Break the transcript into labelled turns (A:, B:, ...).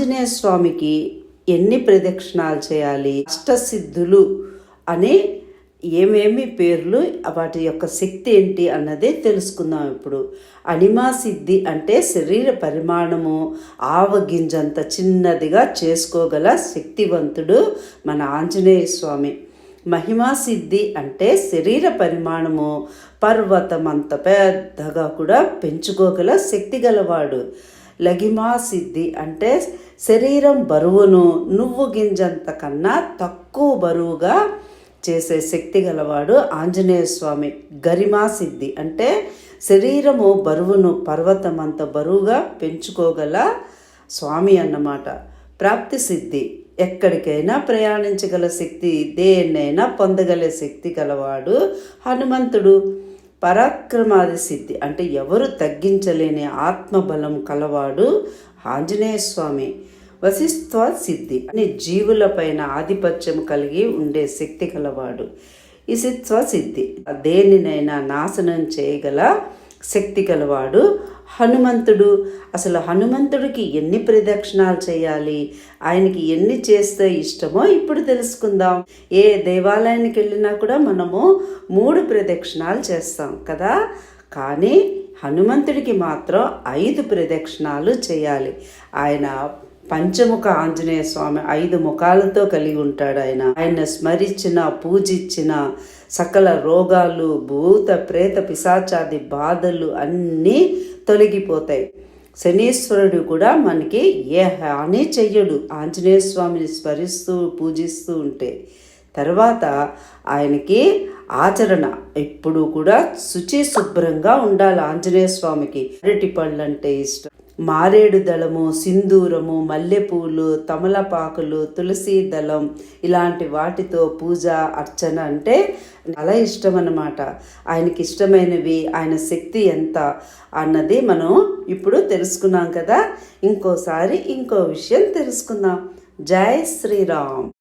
A: ఆంజనేయ స్వామికి ఎన్ని ప్రదక్షిణాలు చేయాలి అష్టసిద్ధులు అనే ఏమేమి పేర్లు వాటి యొక్క శక్తి ఏంటి అన్నదే తెలుసుకుందాం ఇప్పుడు. అనిమా సిద్ధి అంటే శరీర పరిమాణము ఆవగింజంత చిన్నదిగా చేసుకోగల శక్తివంతుడు మన ఆంజనేయ స్వామి. మహిమా సిద్ధి అంటే శరీర పరిమాణము పర్వతమంత పెద్దగా కూడా పెంచుకోగల శక్తి గలవాడు. లగిమా సిద్ధి అంటే శరీరం బరువును నువ్వు గింజంత కన్నా తక్కువ బరువుగా చేసే శక్తి గలవాడు ఆంజనేయ స్వామి. గరిమా సిద్ధి అంటే శరీరము బరువును పర్వతమంత బరువుగా పెంచుకోగల స్వామి అన్నమాట. ప్రాప్తి సిద్ధి. ఎక్కడికైనా ప్రయాణించగల శక్తి దేన్నైనా పొందగల శక్తి గలవాడు హనుమంతుడు. పరాక్రమాది సిద్ధి అంటే ఎవరు తగ్గించలేని ఆత్మబలం కలవాడు ఆంజనేయ స్వామి. వశిష్ఠ సిద్ధి. అని జీవులపైన ఆధిపత్యం కలిగి ఉండే శక్తి కలవాడు. ఇసిత్వ సిద్ధి. దేనినైనా నాశనం చేయగల శక్తి గలవాడు హనుమంతుడు. అసలు హనుమంతుడికి ఎన్ని ప్రదక్షిణాలు చేయాలి? ఆయనకి ఎన్ని చేస్తే ఇష్టమో ఇప్పుడు తెలుసుకుందాం. ఏ దేవాలయానికి వెళ్ళినా కూడా మనము మూడు ప్రదక్షిణాలు చేస్తాం కదా? కానీ హనుమంతుడికి మాత్రం ఐదు ప్రదక్షిణాలు చేయాలి. ఆయన పంచముఖ ఆంజనేయ స్వామి ఐదు ముఖాలతో కలిగి ఉంటాడు ఆయన. ఆయన స్మరించిన పూజించిన సకల రోగాలు భూత ప్రేత పిశాచాది బాధలు అన్నీ తొలగిపోతాయి. శనీశ్వరుడు కూడా మనకి ఏ హాని చెయ్యడు. ఆంజనేయ స్వామిని స్మరిస్తూ పూజిస్తూ ఉంటే తర్వాత ఆయనకి ఆచరణ. ఎప్పుడు కూడా శుచి శుభ్రంగా ఉండాలి ఆంజనేయ స్వామికి. అరటి పళ్ళు అంటే ఇష్టం. మారేడు దళము సింధూరము మల్లెపూలు తమలపాకులు తులసి దళం ఇలాంటి వాటితో పూజ అర్చన అంటే చాలా ఇష్టం అన్నమాట ఆయనకి ఇష్టమైనవి ఆయన శక్తి ఎంత అన్నది మనం ఇప్పుడు తెలుసుకున్నాం కదా. ఇంకోసారి ఇంకో విషయం తెలుసుకుందాం. జై శ్రీరామ్.